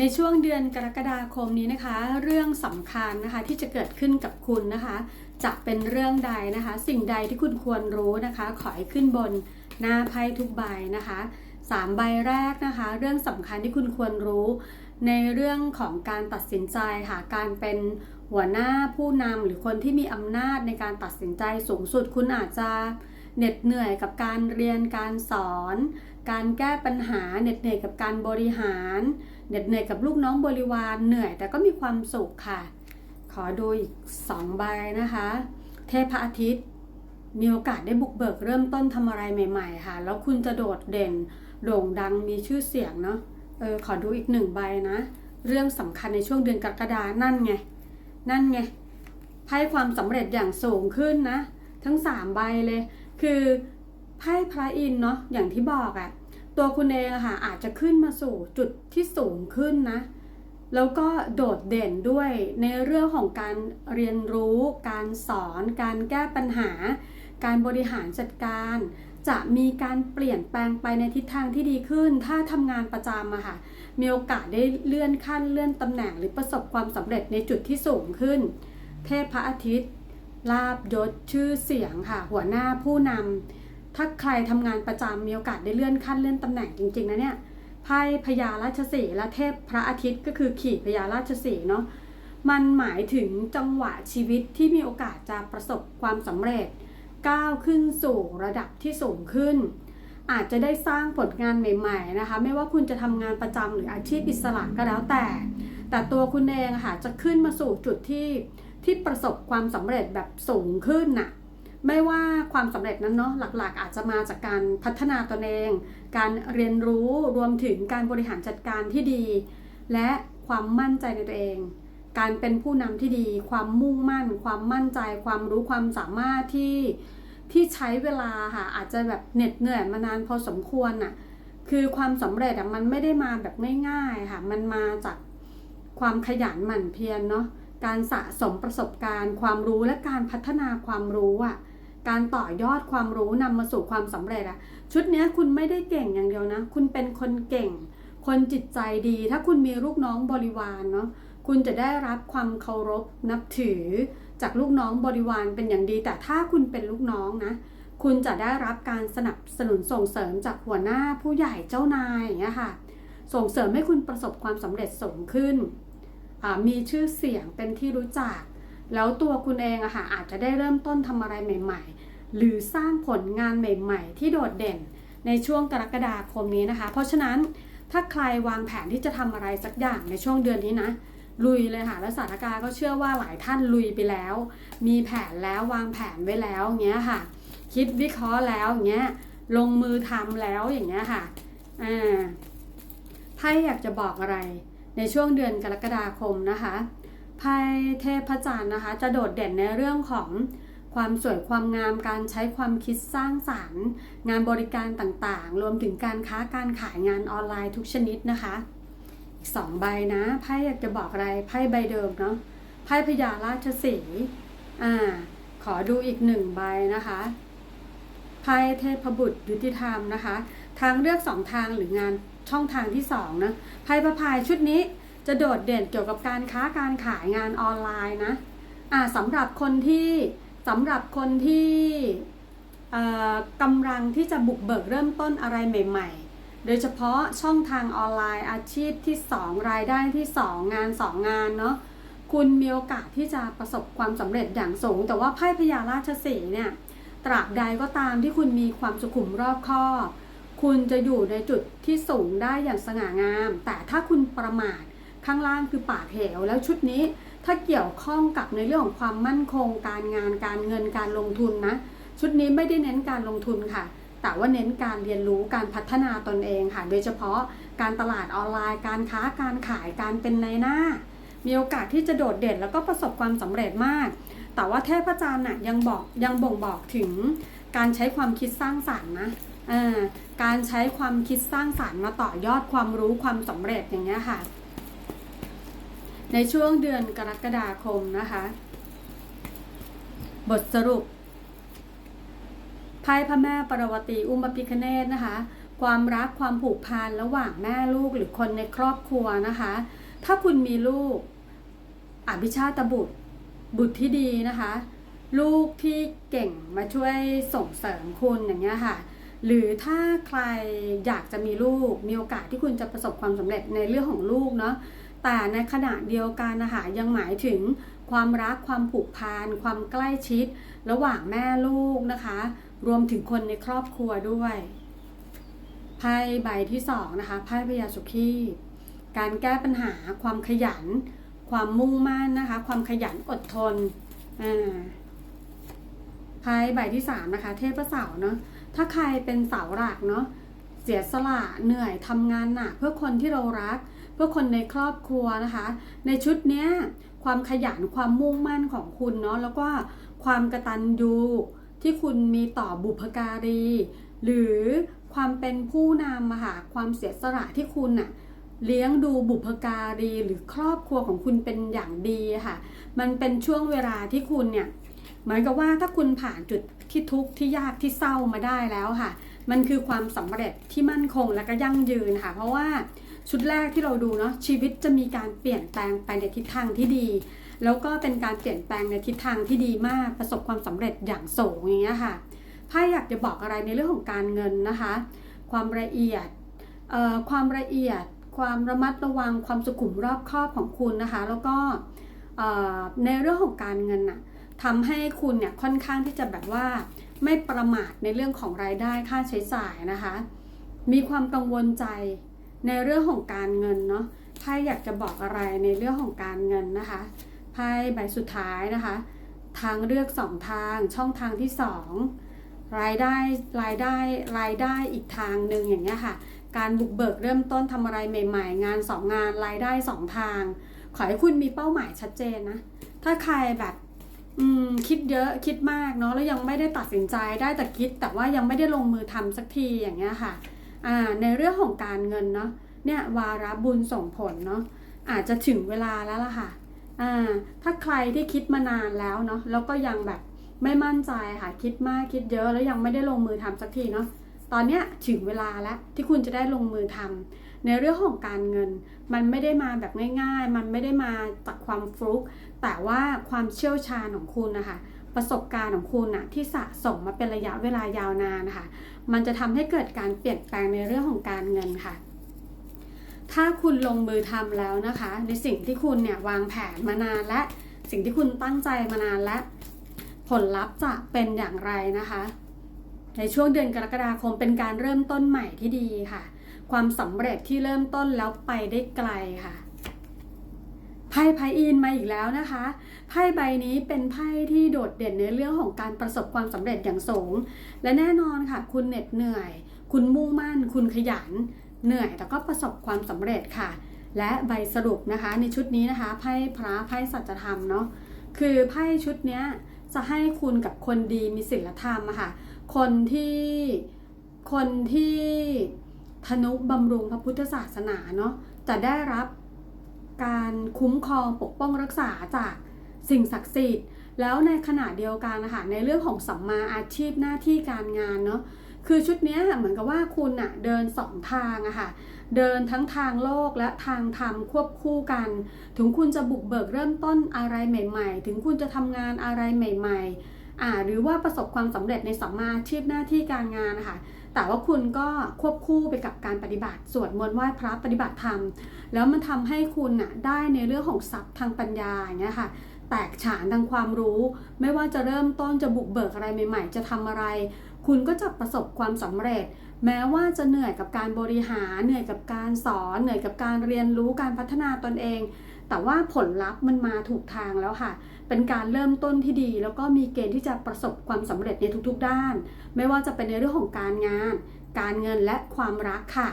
ในช่วงเดือนกรกฎาคมนี้นะคะ เรื่องสำคัญนะคะที่จะเกิดขึ้นกับคุณนะคะ จะเป็นเรื่องใดนะคะ สิ่งใดที่คุณควรรู้นะคะ ขอให้ขึ้นบนหน้าไพ่ทุกใบนะคะสามใบแรกนะคะ เรื่องสำคัญที่คุณควรรู้ ในเรื่องของการตัดสินใจค่ะการเป็นหัวหน้าผู้นำหรือคนที่มีอำนาจในการตัดสินใจสูงสุดคุณอาจจะเหน็ดเหนื่อยกับการเรียนการสอน การแก้ปัญหาเหน็ดเหนื่อยกับการบริหาร เหน็ดเหนื่อยกับลูกน้องบริวารเหนื่อย แต่ก็มีความสุขค่ะ ขอดูอีกสองใบนะคะ เทพอาทิตย์ มีโอกาสได้บุกเบิกเริ่มต้นทำอะไรใหม่ ๆ ค่ะ แล้วคุณจะโดดเด่น โด่งดังมีชื่อเสียงเนาะเออขอดูอีกหนึ่งใบนะ เรื่องสำคัญในช่วงเดือนกรกฎานั่นไง นั่นไงไพ่ความสำเร็จอย่างสูงขึ้นนะ ทั้งสามใบเลย คือไพ่พระอินเนาะอย่างที่บอกอะ ตัวคุณเองค่ะอาจจะขึ้นมาสู่จุดที่สูงขึ้นนะ แล้วก็โดดเด่นด้วยในเรื่องของการเรียนรู้ การสอน การแก้ปัญหา การบริหารจัดการ จะมีการเปลี่ยนแปลงไปในทิศทางที่ดีขึ้น ถ้าทำงานประจำอะค่ะ มีโอกาสได้เลื่อนขั้นเลื่อนตำแหน่งหรือประสบความสำเร็จในจุดที่สูงขึ้น เทพพระอาทิตย์ลาบยศชื่อเสียงค่ะ หัวหน้าผู้นำ ถ้าใครทำงานประจำมีโอกาสได้เลื่อนขั้นเลื่อนตำแหน่งจริงๆนะเนี่ยไพ่พญาราชสีและเทพพระอาทิตย์ก็คือขี่พญาราชสีเนาะมันหมายถึงจังหวะชีวิตที่มีโอกาสจะประสบความสำเร็จก้าวขึ้นสู่ระดับที่สูงขึ้น อาจจะได้สร้างผลงานใหม่ ๆนะคะ ไม่ว่าคุณจะทำงานประจำหรืออาชีพอิสระก็แล้วแต่ แต่ตัวคุณเองค่ะจะขึ้นมาสู่จุดที่ที่ประสบความสำเร็จแบบสูงขึ้นน่ะ ไม่ว่าความสำเร็จนั้นเนาะหลักๆ อาจจะมาจากการพัฒนาตนเอง การเรียนรู้รวมถึงการบริหารจัดการที่ดี และความมั่นใจในตัวเอง การเป็นผู้นำที่ดี ความมุ่งมั่น ความมั่นใจ ความรู้ความสามารถที่ที่ใช้เวลาค่ะอาจจะแบบเหน็ดเหนื่อยมานานพอสมควรน่ะคือความสำเร็จอะมันไม่ได้มาแบบง่ายๆค่ะมันมาจากความขยันหมั่นเพียรเนาะ การสะสมประสบการณ์ ความรู้และการพัฒนาความรู้อะการต่อยอดความรู้นำมาสู่ความสำเร็จอะชุดเนี้ยคุณไม่ได้เก่งอย่างเดียวนะ คุณเป็นคนเก่ง คนจิตใจดี ถ้าคุณมีลูกน้องบริวารเนาะคุณจะได้รับความเคารพนับถือ จากลูกน้องบริวารเป็นอย่างดี แต่ถ้าคุณเป็นลูกน้องนะ คุณจะได้รับการสนับสนุนส่งเสริมจากหัวหน้าผู้ใหญ่เจ้านายอย่างเงี้ยค่ะ ส่งเสริมให้คุณประสบความสำเร็จสูงขึ้น มีชื่อเสียงเป็นที่รู้จัก แล้วตัวคุณเองอะค่ะอาจจะได้เริ่มต้นทำอะไรใหม่ ๆ หรือสร้างผลงานใหม่ ๆ ที่โดดเด่นในช่วงกรกฎาคมนี้นะคะ เพราะฉะนั้นถ้าใครวางแผนที่จะทำอะไรสักอย่างในช่วงเดือนนี้นะลุยเลยค่ะแล้วสถานการณ์ก็เชื่อว่าหลายท่านลุยไปแล้ว มีแผนแล้ววางแผนไว้แล้วอย่างเงี้ยค่ะ คิดวิเคราะห์แล้วอย่างเงี้ยลงมือทำแล้วอย่างเงี้ยค่ะอ่าไพ่อยากจะบอกอะไร ในช่วงเดือนกรกฎาคมนะคะไพ่เทพจันทร์นะคะ จะโดดเด่นในเรื่องของความสวยความงามการใช้ความคิดสร้างสารรค์ งานบริการต่างๆ รวมถึงการค้าการขายงานออนไลน์ทุกชนิดนะคะ อีกสองใบนะไพ่อยากจะบอกอะไรไพ่ใบเดิมเนาะไพ่พญาราชสีอ่าขอดูอีกหนึ่งใบนะคะไพ่เทพบุตรยุติธรรมนะคะ ทางเลือกสองทางหรืองาน ช่องทางที่สองนะไพ่ประพายชุดนี้จะโดดเด่นเกี่ยวกับการค้าการขายงานออนไลน์นะอ่าสำหรับคนที่สำหรับคนที่กำลังที่จะบุกเบิกเริ่มต้นอะไรใหม่ ๆ โดยเฉพาะช่องทางออนไลน์อาชีพที่ 2 รายได้ที่ 2 งาน 2 งานเนาะคุณมีโอกาสที่จะประสบความสำเร็จอย่างสูง แต่ว่าไพ่พญาราชสีเนี่ยตราบใดก็ตามที่คุณมีความสุขุมรอบคอบ คุณจะอยู่ในจุดที่สูงได้อย่างสง่างาม แต่ถ้าคุณประมาทข้างล่างคือปากเหวแล้วชุดนี้ถ้าเกี่ยวข้องกับในเรื่องของความมั่นคง การงานการเงินการลงทุนนะ ชุดนี้ไม่ได้เน้นการลงทุนค่ะ แต่ว่าเน้นการเรียนรู้การพัฒนาตนเองค่ะ โดยเฉพาะการตลาดออนไลน์ การค้าการขายการเป็นในหน้า มีโอกาสที่จะโดดเด่นแล้วก็ประสบความสำเร็จมาก แต่ว่าเทพจันทร์น่ะยังบอกยังบ่งบอกถึงการใช้ความคิดสร้างสรรค์นะ การใช้ความคิดสร้างสรรค์มาต่อยอดความรู้ความสำเร็จอย่างเงี้ยค่ะ ในช่วงเดือนกรกฎาคมนะคะ บทสรุปไพ่พระแม่ปรวตีอุ้มพิคเนตนะคะ ความรักความผูกพันระหว่างแม่ลูกหรือคนในครอบครัวนะคะ ถ้าคุณมีลูกอภิชาตบุตรบุตรที่ดีนะคะ ลูกที่เก่งมาช่วยส่งเสริมคุณอย่างเงี้ยค่ะ หรือถ้าใครอยากจะมีลูก มีโอกาสที่คุณจะประสบความสำเร็จในเรื่องของลูกเนาะแต่ในขณะเดียวกันนะคะยังหมายถึงความรักความผูกพันความใกล้ชิด ระหว่างแม่ลูกนะคะ รวมถึงคนในครอบครัวด้วยไพ่ใบที่สองนะคะไพ่พยาสุขีการแก้ปัญหาความขยัน ความมุ่งมั่นนะคะ ความขยันอดทนอ่า ไพ่ใบที่สามนะคะ เทพเสาเนาะถ้าใครเป็นเสาหลักเนาะเสียสละเหนื่อยทำงานหนักเพื่อคนที่เรารัก เพื่อคนในครอบครัวนะคะ ในชุดเนี้ยความขยันความมุ่งมั่นของคุณเนาะแล้วก็ความกระตันยูที่คุณมีต่อบุพการี หรือความเป็นผู้นำอะค่ะความเสียสละที่คุณน่ะเลี้ยงดูบุพการีหรือครอบครัวของคุณเป็นอย่างดีค่ะ มันเป็นช่วงเวลาที่คุณเนี่ย เหมือนกับว่าถ้าคุณผ่านจุดที่ทุกข์ที่ยากที่เศร้ามาได้แล้วค่ะ มันคือความสำเร็จที่มั่นคงและก็ยั่งยืนค่ะ เพราะว่าชุดแรกที่เราดูเนาะชีวิตจะมีการเปลี่ยนแปลงไปในทิศทางที่ดี แล้วก็เป็นการเปลี่ยนแปลงในทิศทางที่ดีมากประสบความสำเร็จอย่างสูงอย่างเงี้ยค่ะไพ่อยากจะบอกอะไรในเรื่องของการเงินนะคะ ความละเอียดความละเอียด ความระมัดระวังความสุขุมรอบคอบของคุณนะคะ แล้วก็ในเรื่องของการเงินน่ะ ทำให้คุณเนี่ยค่อนข้างที่จะแบบว่าไม่ประมาทในเรื่องของรายได้ค่าใช้จ่ายนะคะ มีความกังวลใจในเรื่องของการเงินเนาะไพ่อยากจะบอกอะไรในเรื่องของการเงินนะคะไพ่ใบสุดท้ายนะคะ ทางเลือกสองทางช่องทางที่สองรายได้รายได้รายได้อีกทางหนึ่งอย่างเงี้ยค่ะ การบุกเบิกเริ่มต้นทำอะไรใหม่ ๆ งานสองงานรายได้สองทาง ขอให้คุณมีเป้าหมายชัดเจนนะ ถ้าใครแบบ อืมคิดเยอะคิดมากเนาะแล้วยังไม่ได้ตัดสินใจได้แต่คิด แต่ว่ายังไม่ได้ลงมือทำสักทีอย่างเงี้ยค่ะอ่าในเรื่องของการเงินเนาะเนี่ยวาระบุญส่งผลเนาะอาจจะถึงเวลาแล้วล่ะค่ะอ่าถ้าใครที่คิดมานานแล้วเนาะแล้วก็ยังแบบไม่มั่นใจค่ะคิดมากคิดเยอะแล้วยังไม่ได้ลงมือทำสักทีเนาะตอนเนี้ยถึงเวลาแล้วที่คุณจะได้ลงมือทำ ในเรื่องของการเงิน มันไม่ได้มาแบบง่ายๆ มันไม่ได้มาจากความฟลุก แต่ว่าความเชี่ยวชาญของคุณนะคะ ประสบการณ์ของคุณนะที่สะสมมาเป็นระยะเวลายาวนานนะคะ มันจะทำให้เกิดการเปลี่ยนแปลงในเรื่องของการเงินค่ะ ถ้าคุณลงมือทำแล้วนะคะ ในสิ่งที่คุณเนี่ยวางแผนมานานและสิ่งที่คุณตั้งใจมานานและผลลัพธ์จะเป็นอย่างไรนะคะ ในช่วงเดือนกรกฎาคมเป็นการเริ่มต้นใหม่ที่ดีค่ะ ความสำเร็จที่เริ่มต้นแล้วไปได้ไกลค่ะไพ่ไพ่อินมาอีกแล้วนะคะไพ่ใบนี้เป็นไพ่ที่โดดเด่นในเรื่องของการประสบความสำเร็จอย่างสูง และแน่นอนค่ะ คุณเหน็ดเหนื่อย คุณมุ่งมั่น คุณขยัน เหนื่อยแต่ก็ประสบความสำเร็จค่ะ และใบสรุปนะคะ ในชุดนี้นะคะไพ่พระไพ่สัจธรรมเนาะคือไพ่ชุดนี้จะให้คุณกับคนดีมีศีลธรรมอะค่ะ คนที่คนที่ ธนุบำรุงพระพุทธศาสนาเนาะจะได้รับการคุ้มครองปกป้องรักษาจากสิ่งศักดิ์สิทธิ์ แล้วในขณะเดียวกันนะคะในเรื่องของสัมมาอาชีพหน้าที่การงานเนาะคือชุดนี้เหมือนกับว่าคุณอะเดินสองทางอะค่ะเดินทั้งทางโลกและทางธรรมควบคู่กัน ถึงคุณจะบุกเบิกเริ่มต้นอะไรใหม่ ๆ ถึงคุณจะทำงานอะไรใหม่ ๆอ่าหรือว่าประสบความสำเร็จในสัมมาอาชีพหน้าที่การงานนะคะ แต่ว่าคุณก็ควบคู่ไปกับการปฏิบัติ สวดมนต์ไหว้พระปฏิบัติธรรม แล้วมันทำให้คุณน่ะได้ในเรื่องของทรัพย์ทางปัญญาอย่างเงี้ยค่ะแตกฉานทางความรู้ ไม่ว่าจะเริ่มต้นจะบุกเบิกอะไรใหม่ ๆ จะทำอะไร คุณก็จะประสบความสำเร็จ แม้ว่าจะเหนื่อยกับการบริหารเหนื่อยกับการสอน เหนื่อยกับการเรียนรู้การพัฒนาตนเอง แต่ว่าผลลัพธ์มันมาถูกทางแล้วค่ะ เป็นการเริ่มต้นที่ดี แล้วก็มีเกณฑ์ที่จะประสบความสำเร็จในทุกๆด้าน ไม่ว่าจะเป็นในเรื่องของการงาน การเงินและความรักค่ะ